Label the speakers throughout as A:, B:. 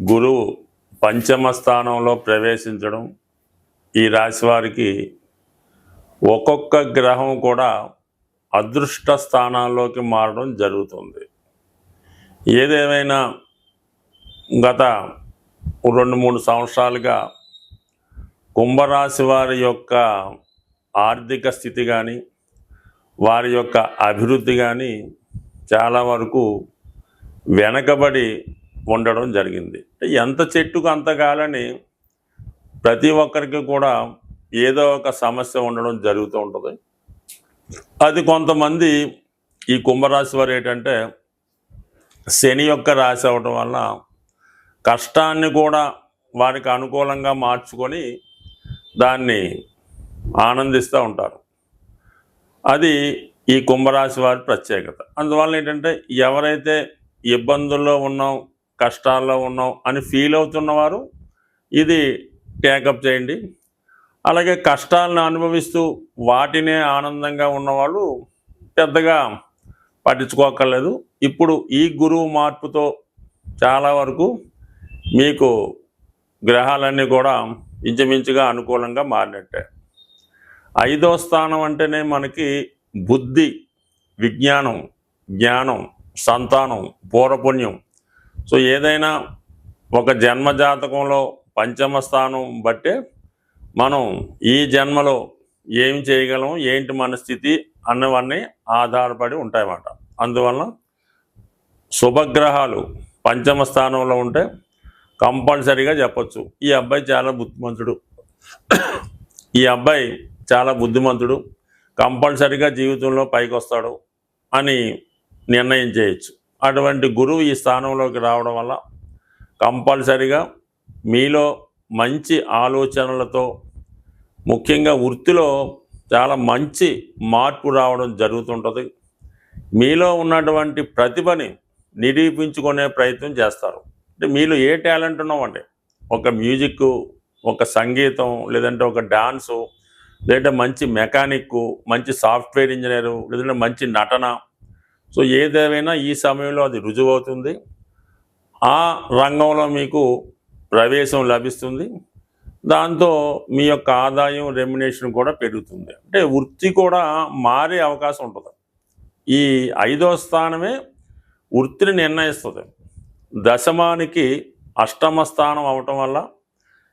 A: గురువు పంచమ స్థానంలో ప్రవేశించడం ఈ రాశి వారికి ఒక్కొక్క గ్రహం కూడా అదృష్ట స్థానాల్లోకి మారడం జరుగుతుంది. ఏదేమైనా గత రెండు మూడు సంవత్సరాలుగా కుంభరాశి వారి యొక్క ఆర్థిక స్థితి కానీ వారి యొక్క అభివృద్ధి కానీ చాలా వరకు వెనకబడి ఉండడం జరిగింది. ఎంత చెట్టుకు అంత కాలని ప్రతి ఒక్కరికి కూడా ఏదో ఒక సమస్య ఉండడం జరుగుతూ ఉంటుంది. అది కొంతమంది ఈ కుంభరాశి వారు ఏంటంటే శని యొక్క రాశి అవడం వల్ల కష్టాన్ని కూడా వారికి అనుకూలంగా మార్చుకొని దాన్ని ఆనందిస్తూ ఉంటారు. అది ఈ కుంభరాశి వారి ప్రత్యేకత. అందువల్ల ఏంటంటే ఎవరైతే ఇబ్బందుల్లో ఉన్నాం కష్టాల్లో ఉన్నాం అని ఫీల్ అవుతున్నవారు ఇది టేకప్ చేయండి. అలాగే కష్టాలను అనుభవిస్తూ వాటినే ఆనందంగా ఉన్నవాళ్ళు పెద్దగా పట్టించుకోక్కర్లేదు. ఇప్పుడు ఈ గురువు మార్పుతో చాలా వరకు మీకు గ్రహాలన్నీ కూడా ఇంచుమించుగా అనుకూలంగా మారినట్టే. ఐదో స్థానం అంటేనే మనకి బుద్ధి విజ్ఞానం జ్ఞానం సంతానం పూర్వపుణ్యం సో ఏదైనా ఒక జన్మ జాతకంలో పంచమ స్థానం బట్టే మనం ఈ జన్మలో ఏం చేయగలం ఏంటి మన స్థితి అన్నవన్నీ ఆధారపడి ఉంటాయన్నమాట. అందువలన శుభగ్రహాలు పంచమ స్థానంలో ఉంటే కంపల్సరీగా చెప్పొచ్చు. ఈ అబ్బాయి చాలా బుద్ధిమంతుడు. ఈ అబ్బాయి చాలా బుద్ధిమంతుడు. కంపల్సరీగా జీవితంలో పైకి వస్తాడు అని నిర్ణయం చేయొచ్చు. అటువంటి గురువు ఈ స్థానంలోకి రావడం వల్ల కంపల్సరీగా మీలో మంచి ఆలోచనలతో ముఖ్యంగా వృత్తిలో చాలా మంచి మార్పు రావడం జరుగుతుంటుంది. మీలో ఉన్నటువంటి ప్రతిభని నిరూపించుకునే ప్రయత్నం చేస్తారు. అంటే మీలో ఏ టాలెంట్ ఉన్నామండి ఒక మ్యూజిక్ ఒక సంగీతం లేదంటే ఒక డాన్సు లేదంటే మంచి మెకానిక్ మంచి సాఫ్ట్వేర్ ఇంజనీరు లేదంటే మంచి నటన సో ఏదేమైనా ఈ సమయంలో అది రుజువు అవుతుంది ఆ రంగంలో మీకు ప్రవేశం లభిస్తుంది. దాంతో మీ యొక్క ఆదాయం రెమ్యునేషన్ కూడా పెరుగుతుంది. అంటే వృత్తి కూడా మారే అవకాశం ఉంటుంది. ఈ ఐదో స్థానమే వృత్తిని నిర్ణయిస్తుంది. దశమానికి అష్టమ స్థానం అవటం వల్ల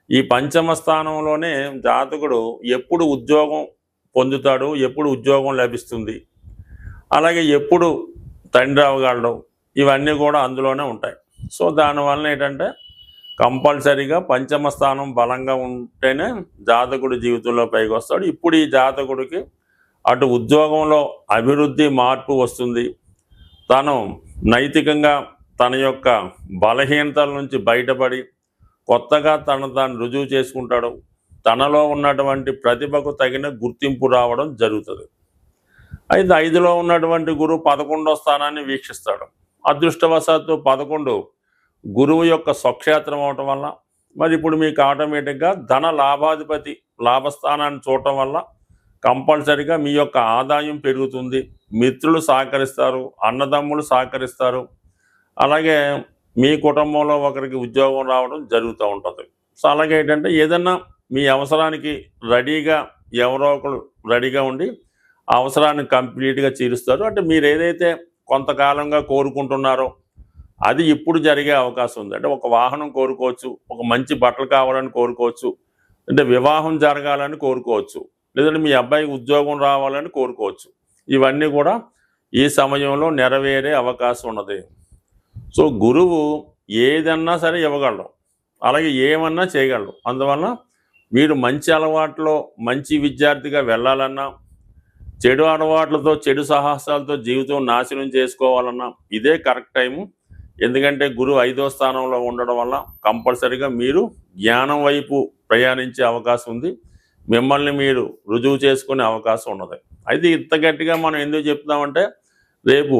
A: ఈ పంచమ స్థానంలోనే జాతకుడు ఎప్పుడు ఉద్యోగం పొందుతాడు ఎప్పుడు ఉద్యోగం లభిస్తుంది. అలాగే ఎప్పుడు తండ్రి అవగలడు ఇవన్నీ కూడా అందులోనే ఉంటాయి. సో దానివల్ల ఏంటంటే కంపల్సరీగా పంచమ స్థానం బలంగా ఉంటేనే జాతకుడు జీవితంలో పైకి వస్తాడు. ఇప్పుడు ఈ జాతకుడికి అటు ఉద్యోగంలో అభివృద్ధి మార్పు వస్తుంది. తను నైతికంగా తన యొక్క బలహీనతల నుంచి బయటపడి కొత్తగా తను తాను రుజువు చేసుకుంటాడు. తనలో ఉన్నటువంటి ప్రతిభకు తగిన గుర్తింపు రావడం జరుగుతుంది. అయితే ఐదులో ఉన్నటువంటి గురువు పదకొండో స్థానాన్ని వీక్షిస్తాడు. అదృష్టవశాత్తు పదకొండు గురువు యొక్క స్వక్షేత్రం అవటం వల్ల మరి ఇప్పుడు మీకు ఆటోమేటిక్గా ధన లాభాధిపతి లాభస్థానాన్ని చూడటం వల్ల కంపల్సరిగా మీ యొక్క ఆదాయం పెరుగుతుంది. మిత్రులు సహకరిస్తారు అన్నదమ్ములు సహకరిస్తారు. అలాగే మీ కుటుంబంలో ఒకరికి ఉద్యోగం రావడం జరుగుతూ ఉంటుంది. సో అలాగే ఏంటంటే ఏదన్నా మీ అవసరానికి రెడీగా ఎవరో ఒకరు రెడీగా ఉండి అవసరాన్ని కంప్లీట్గా తీరుస్తారు. అంటే మీరు ఏదైతే కొంతకాలంగా కోరుకుంటున్నారో అది ఇప్పుడు జరిగే అవకాశం ఉంది. అంటే ఒక వాహనం కోరుకోవచ్చు ఒక మంచి బట్టలు కావాలని కోరుకోవచ్చు అంటే వివాహం జరగాలని కోరుకోవచ్చు లేదంటే మీ అబ్బాయికి ఉద్యోగం రావాలని కోరుకోవచ్చు. ఇవన్నీ కూడా ఈ సమయంలో నెరవేరే అవకాశం ఉన్నది. సో గురువు ఏదన్నా సరే ఇవ్వగలడు. అలాగే ఏమన్నా చేయగలడు. అందువల్ల మీరు మంచి అలవాట్లో మంచి విద్యార్థిగా వెళ్ళాలన్నా చెడు అలవాట్లతో చెడు సాహసాలతో జీవితం నాశనం చేసుకోవాలన్నా ఇదే కరెక్ట్ టైము. ఎందుకంటే గురువు ఐదో స్థానంలో ఉండడం వల్ల కంపల్సరిగా మీరు జ్ఞానం వైపు ప్రయాణించే అవకాశం ఉంది. మిమ్మల్ని మీరు రుజువు చేసుకునే అవకాశం ఉన్నది. అయితే ఇంత గట్టిగా మనం ఎందుకు చెప్తామంటే రేపు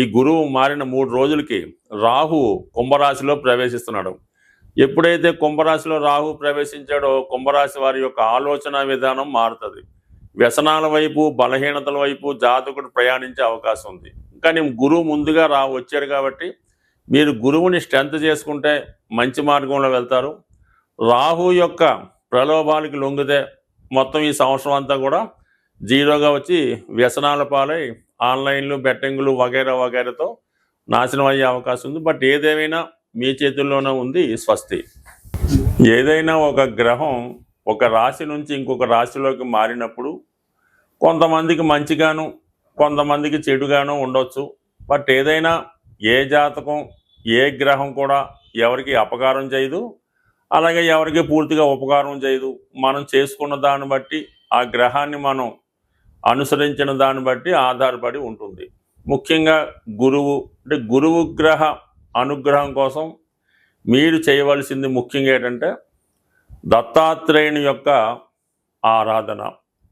A: ఈ గురువు మారిన మూడు రోజులకి రాహు కుంభరాశిలో ప్రవేశిస్తున్నాడు. ఎప్పుడైతే కుంభరాశిలో రాహు ప్రవేశించాడో కుంభరాశి వారి యొక్క ఆలోచన విధానం మారుతుంది. వ్యసనాల వైపు బలహీనతల వైపు జాతకుడు ప్రయాణించే అవకాశం ఉంది. కానీ గురువు ముందుగా రా వచ్చారు కాబట్టి మీరు గురువుని స్ట్రెంత్ చేసుకుంటే మంచి మార్గంలో వెళ్తారు. రాహు యొక్క ప్రలోభాలకి లొంగితే మొత్తం ఈ సంవత్సరం అంతా కూడా జీరోగా వచ్చి వ్యసనాల పాలై ఆన్లైన్లు బెట్టింగ్లు వగైరా వగైరాతో నాశనం అయ్యే అవకాశం ఉంది. బట్ ఏదేమైనా మీ చేతుల్లోనే ఉంది స్వస్తి. ఏదైనా ఒక గ్రహం ఒక రాశి నుంచి ఇంకొక రాశిలోకి మారినప్పుడు కొంతమందికి మంచిగాను కొంతమందికి చెడుగాను ఉండొచ్చు. బట్ ఏదైనా ఏ జాతకం ఏ గ్రహం కూడా ఎవరికి అపకారం చేయదు. అలాగే ఎవరికి పూర్తిగా ఉపకారం చేయదు. మనం చేసుకున్న దాన్ని బట్టి ఆ గ్రహాన్ని మనం అనుసరించిన దాన్ని బట్టి ఆధారపడి ఉంటుంది. ముఖ్యంగా గురువు అంటే గురువు గ్రహ అనుగ్రహం కోసం మీరు చేయవలసింది ముఖ్యంగా ఏంటంటే దత్తాత్రేయుని యొక్క ఆరాధన.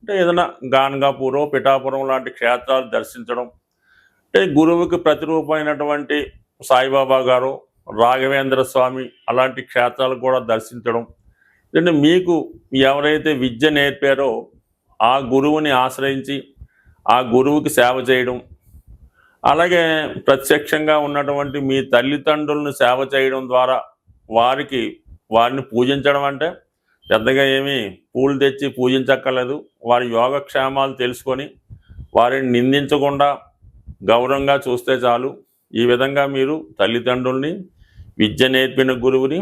A: అంటే ఏదైనా గాన్గాపూరో పిఠాపురం లాంటి క్షేత్రాలు దర్శించడం. అంటే గురువుకి ప్రతిరూపమైనటువంటి సాయిబాబా గారు రాఘవేంద్ర స్వామి అలాంటి క్షేత్రాలు కూడా దర్శించడం. అంటే మీకు ఎవరైతే విద్య నేర్పారో ఆ గురువుని ఆశ్రయించి ఆ గురువుకి సేవ చేయడం. అలాగే ప్రత్యక్షంగా ఉన్నటువంటి మీ తల్లిదండ్రులను సేవ చేయడం ద్వారా వారికి వారిని పూజించడం అంటే పెద్దగా ఏమీ పూలు తెచ్చి పూజించక్కర్లేదు. వారి యోగక్షేమాలు తెలుసుకొని వారిని నిందించకుండా గౌరవంగా చూస్తే చాలు. ఈ విధంగా మీరు తల్లిదండ్రుల్ని విద్య నేర్పిన గురువుని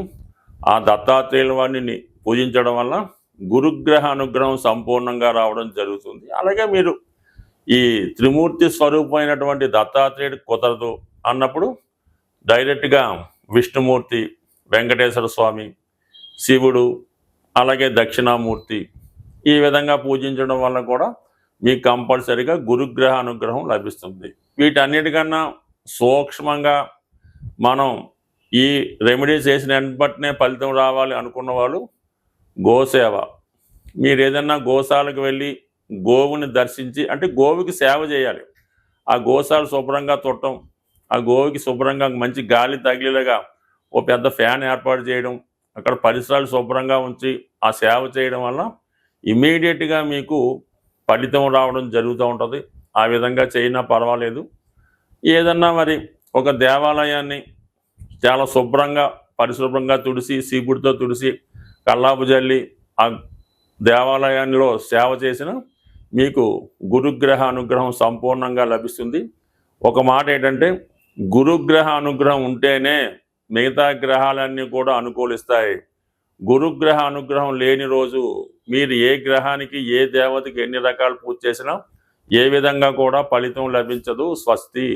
A: ఆ దత్తాత్రేయుల వారిని పూజించడం వల్ల గురుగ్రహ అనుగ్రహం సంపూర్ణంగా రావడం జరుగుతుంది. అలాగే మీరు ఈ త్రిమూర్తి స్వరూపమైనటువంటి దత్తాత్రేయుడు కుదరదు అన్నప్పుడు డైరెక్ట్గా విష్ణుమూర్తి వెంకటేశ్వర స్వామి శివుడు అలాగే దక్షిణామూర్తి ఈ విధంగా పూజించడం వల్ల కూడా మీకు కంపల్సరిగా గురుగ్రహ అనుగ్రహం లభిస్తుంది. వీటన్నిటికన్నా సూక్ష్మంగా మనం ఈ రెమెడీస్ వేసిన వెంటనే ఫలితం రావాలి అనుకున్న వాళ్ళు గోసేవ. మీరు ఏదన్నా గోశాలకు వెళ్ళి గోవుని దర్శించి అంటే గోవుకి సేవ చేయాలి. ఆ గోశాల శుభ్రంగా తుట్టం ఆ గోవుకి శుభ్రంగా మంచి గాలి తగిలేలాగా ఓ పెద్ద ఫ్యాన్ ఏర్పాటు చేయడం అక్కడ పరిసరాలు శుభ్రంగా ఉంచి ఆ సేవ చేయడం వల్ల ఇమీడియట్గా మీకు ఫలితం రావడం జరుగుతూ ఉంటుంది. ఆ విధంగా చేయినా పర్వాలేదు. ఏదన్నా మరి ఒక దేవాలయాన్ని చాలా శుభ్రంగా పరిశుభ్రంగా తుడిసి సీపుడితో తుడిసి కల్లాపు జల్లి ఆ దేవాలయంలో సేవ చేసిన మీకు గురుగ్రహ అనుగ్రహం సంపూర్ణంగా లభిస్తుంది. ఒక మాట ఏంటంటే గురుగ్రహ అనుగ్రహం ఉంటేనే మిగతా గ్రహాలన్నీ కూడా అనుకూలిస్తాయి. గురుగ్రహ అనుగ్రహం లేని రోజు మీరు ఏ గ్రహానికి ఏ దేవతకి ఎన్ని రకాల పూజ చేసినా ఏ విధంగా కూడా ఫలితం లభించదు. స్వస్తి.